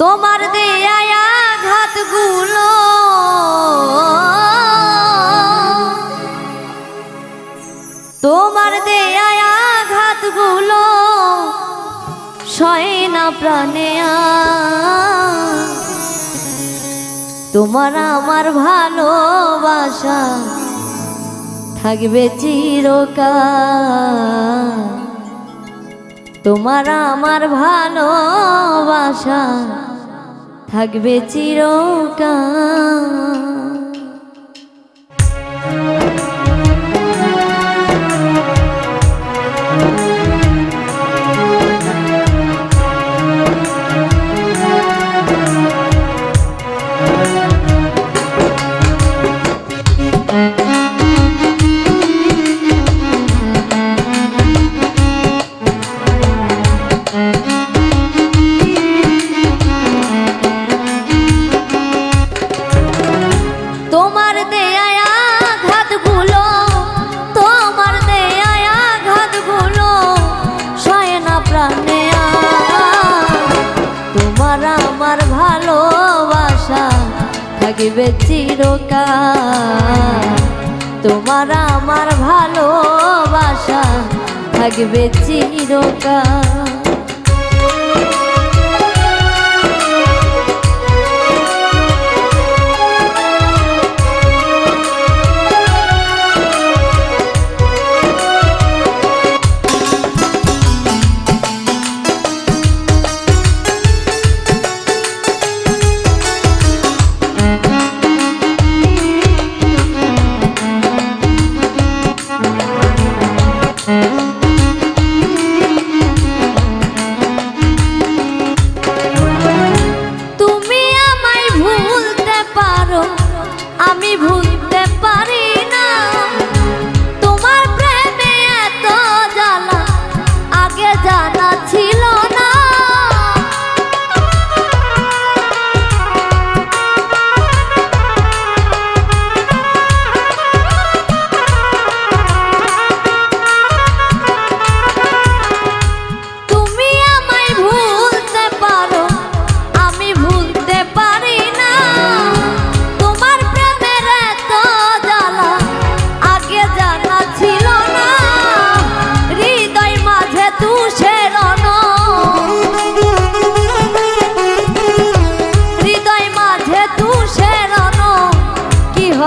তোমার দেয়া ঘাতগুলো তোমার দেয়া ঘাতগুলো সয় না প্রাণে তোমার আমার ভালোবাসা থাকবে চিরকা তোমার আমার ভালোবাসা থাকবে চিরকাল। ভালোবাসা থাকিবে চিরকাল। তোমার আমার ভালোবাসা থাকবে চিরকাল।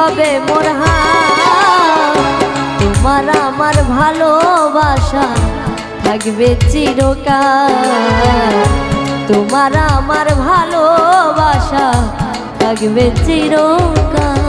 হবে মোর তোমার আমার ভালোবাসা থাকবে চিরকাল। তোমার আমার ভালোবাসা থাকবে চিরকাল।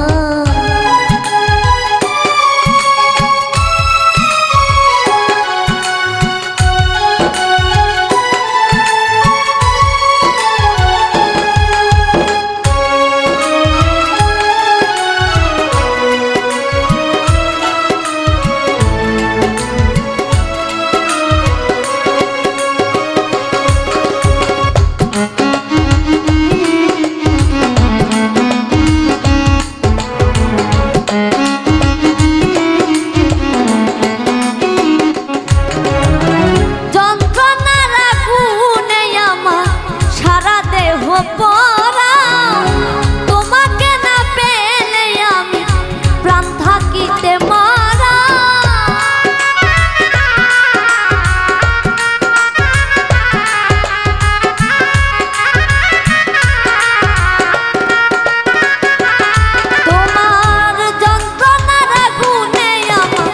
তোমার যন্ত্রণার গুনে আমার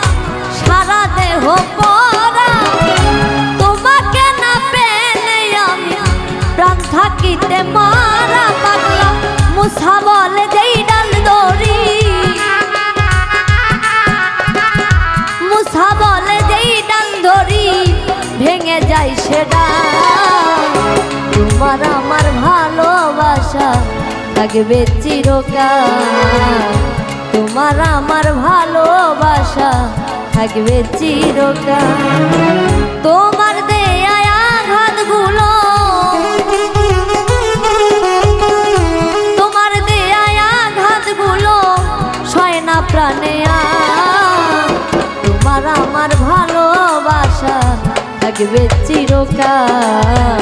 সারা দেহ তোমাকে না পেলে আমি প্রাণ থাকিতে মারা পাগলা মুসা ভালোবাসা থাকবে চিরকাল। তোমার আমার ভালোবাসা থাকবে চিরকাল। তোমার দেয়া আঘাতগুলো, তোমার দেয়া আঘাতগুলো সয় না প্রাণে। তোমার আমার ভালোবাসা থাকবে চিরকাল।